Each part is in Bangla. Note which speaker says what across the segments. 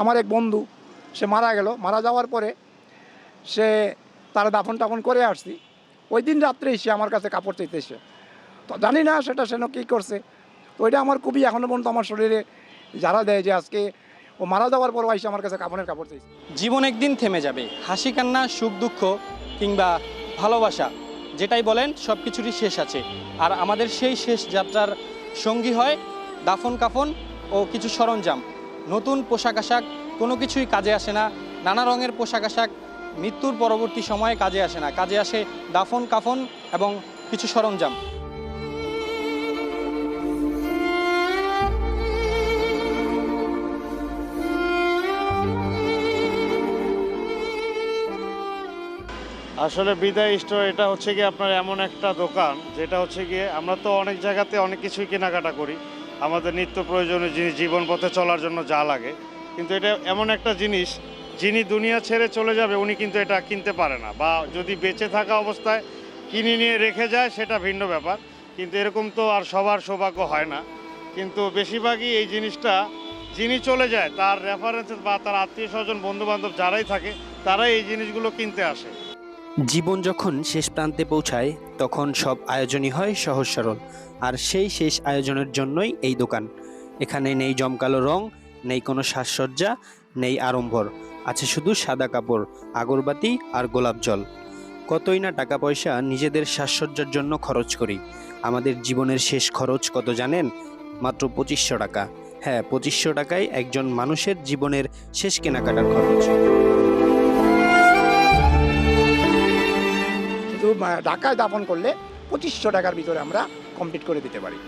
Speaker 1: আমার এক বন্ধু, সে মারা গেল। মারা যাওয়ার পরে সে তার দাফন টাফন করে আসছি। ওই দিন রাত্রেই সে আমার কাছে কাপড় চাইতে এসে। তো জানি না সেটা সেন কী করছে। তো ওইটা আমার খুবই এখনও পর্যন্ত আমার শরীরে যারা দেয় যে আজকে ও মারা যাওয়ার পর এসে আমার কাছে কাপড়ের কাপড় চাইছে।
Speaker 2: জীবন একদিন থেমে যাবে। হাসি, কান্না, সুখ, দুঃখ কিংবা ভালোবাসা, যেটাই বলেন সব কিছুরই শেষ আছে। আর আমাদের সেই শেষ যাত্রার সঙ্গী হয় দাফন কাফন ও কিছু সরঞ্জাম। নতুন পোশাক আশাক কোনো কিছুই কাজে আসে না, নানা রঙের পোশাক আশাক মৃত্যুর পরবর্তী সময়ে কাজে আসে না। কাজে আসে দাফন, কাফন এবং কিছু সরঞ্জাম।
Speaker 3: আসলে বিদায় স্টোর, এটা হচ্ছে গিয়ে আপনার এমন একটা দোকান, যেটা হচ্ছে গিয়ে আমরা তো অনেক জায়গাতে অনেক কিছুই কেনাকাটা করি। আমাদের নিত্য প্রয়োজনীয় জিনিস জীবন পথে চলার জন্য যা লাগে। কিন্তু এটা এমন একটা জিনিস, যিনি দুনিয়া ছেড়ে চলে যাবে, উনি কিন্তু এটা কিনতে পারে না। বা যদি বেঁচে থাকা অবস্থায় কিনে নিয়ে রেখে যায়, সেটা ভিন্ন ব্যাপার। কিন্তু এরকম তো আর সবার সৌভাগ্য হয় না। কিন্তু বেশিরভাগই এই জিনিসটা যিনি চলে যায়, তার রেফারেন্স বা তার আত্মীয় স্বজন বন্ধু বান্ধব যারাই থাকে, তারাই এই জিনিসগুলো কিনতে আসে।
Speaker 4: জীবন যখন শেষ প্রান্তে পৌঁছায়, তখন সব আয়োজনই হয় সহজ সরল। আর সেই শেষ আয়োজনের জন্যই এই দোকান। এখানে নেই জমকালো রং, নেই কোনো সাজসজ্জা, নেই আড়ম্বর। আছে শুধু সাদা কাপড়, আগরবাতি আর গোলাপ জল। কতই না টাকা পয়সা নিজেদের সাজসজ্জার জন্য খরচ করি। আমাদের জীবনের শেষ খরচ কত জানেন? মাত্র পঁচিশশো টাকা। হ্যাঁ পঁচিশশো টাকায় একজন মানুষের জীবনের শেষ কেনাকাটার খরচ।
Speaker 1: ঢাকায় দাপন করলে পঁচিশশো টাকার ভিতরে আমরা কমপ্লিট করে দিতে পারি।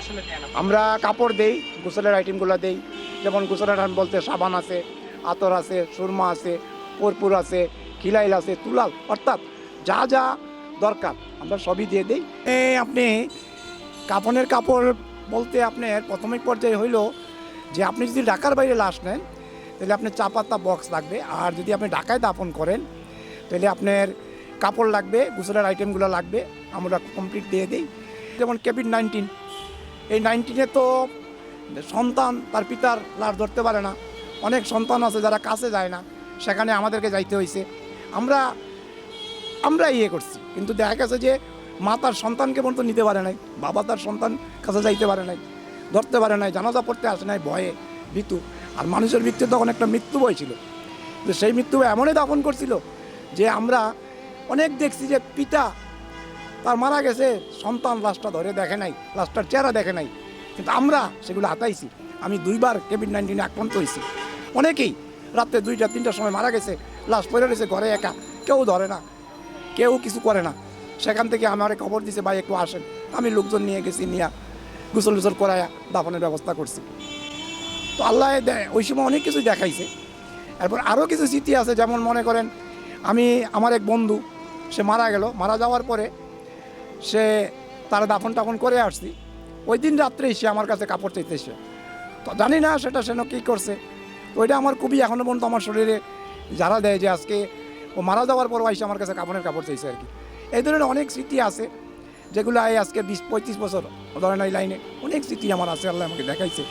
Speaker 2: আপনারা?
Speaker 1: আমরা কাপড় দেই গোসলের আইটেমগুলো দেই। যেমন গোসলের আইটেম বলতে সাবান আছে আতর আছে সুরমা আছে কর্পূর আছে খিলাইল আছে তুলাল। অর্থাৎ যা যা দরকার আমরা সবই দিয়ে দিই। আপনি কাপনের কাপড় বলতে আপনার প্রাথমিক পর্যায়ে হইল যে আপনি যদি ঢাকার বাইরে লাশ নেন তাহলে আপনি চা পাতা বক্স লাগবে। আর যদি আপনি ঢাকায় দাপন করেন তাহলে আপনার কাপড় লাগবে, গোসলের আইটেমগুলো লাগবে, আমরা কমপ্লিট দিয়ে দিই। যেমন কোভিড নাইন্টিন এই নাইনটিনে তো সন্তান তার পিতার লাশ ধরতে পারে না। অনেক সন্তান আছে যারা কাছে যায় না, সেখানে আমাদেরকে যাইতে হয়েছে আমরা আমরা ইয়ে করছি, কিন্তু দেখা গেছে যে মা তার সন্তানকে পর্যন্ত নিতে পারে নাই, বাবা তার সন্তান কাছে যাইতে পারে নাই, ধরতে পারে নাই, জানাজা পড়তে আসে নাই, ভয়ে মৃত্যু আর মানুষের মৃত্যু তখন একটা মৃত্যু বই ছিল সেই মৃত্যু এমনই দাফন করছিল যে আমরা অনেক দেখছি যে পিতা তার মারা গেছে, সন্তান লাশটা ধরে দেখে নাই, লাশটার চেহারা দেখে নাই। কিন্তু আমরা সেগুলো হাতাইছি। আমি দুইবার কোভিড নাইন্টিনে আক্রান্ত হয়েছি। অনেকেই রাত্রে দুইটা, তিনটার সময় মারা গেছে, লাশ পড়ে রয়েছে, ঘরে একা, কেউ ধরে না, কেউ কিছু করে না। সেখান থেকে আমার খবর দিছে, ভাই, একটু আসেন। আমি লোকজন নিয়ে গেছি, নিয়ে গুসল টুসল করায়া দাফনের ব্যবস্থা করছি। তো আল্লাহ ওই সময় অনেক কিছু দেখাইছে। এরপর আরও কিছু স্মৃতি আছে, যেমন মনে করেন, আমি, আমার এক বন্ধু সে মারা গেল। মারা যাওয়ার পরে সে তার দাফন টাফন করে আসছি। ওই দিন রাত্রেই সে আমার কাছে কাপড় চাইতেছে তো জানি না সেটা সেন কী করছে। তো ওইটা আমার খুবই এখনও পর্যন্ত আমার শরীরে যারা দেয় যে আজকে ও মারা যাওয়ার পর এসে আমার কাছে কাপড়ের কাপড় চাইছে আর কি। এই ধরনের অনেক স্মৃতি আছে যেগুলো এই আজকে বিশ পঁয়ত্রিশ বছর ধরেন এই লাইনে, অনেক স্মৃতি আমার আছে, আল্লাহ আমাকে দেখাইছে।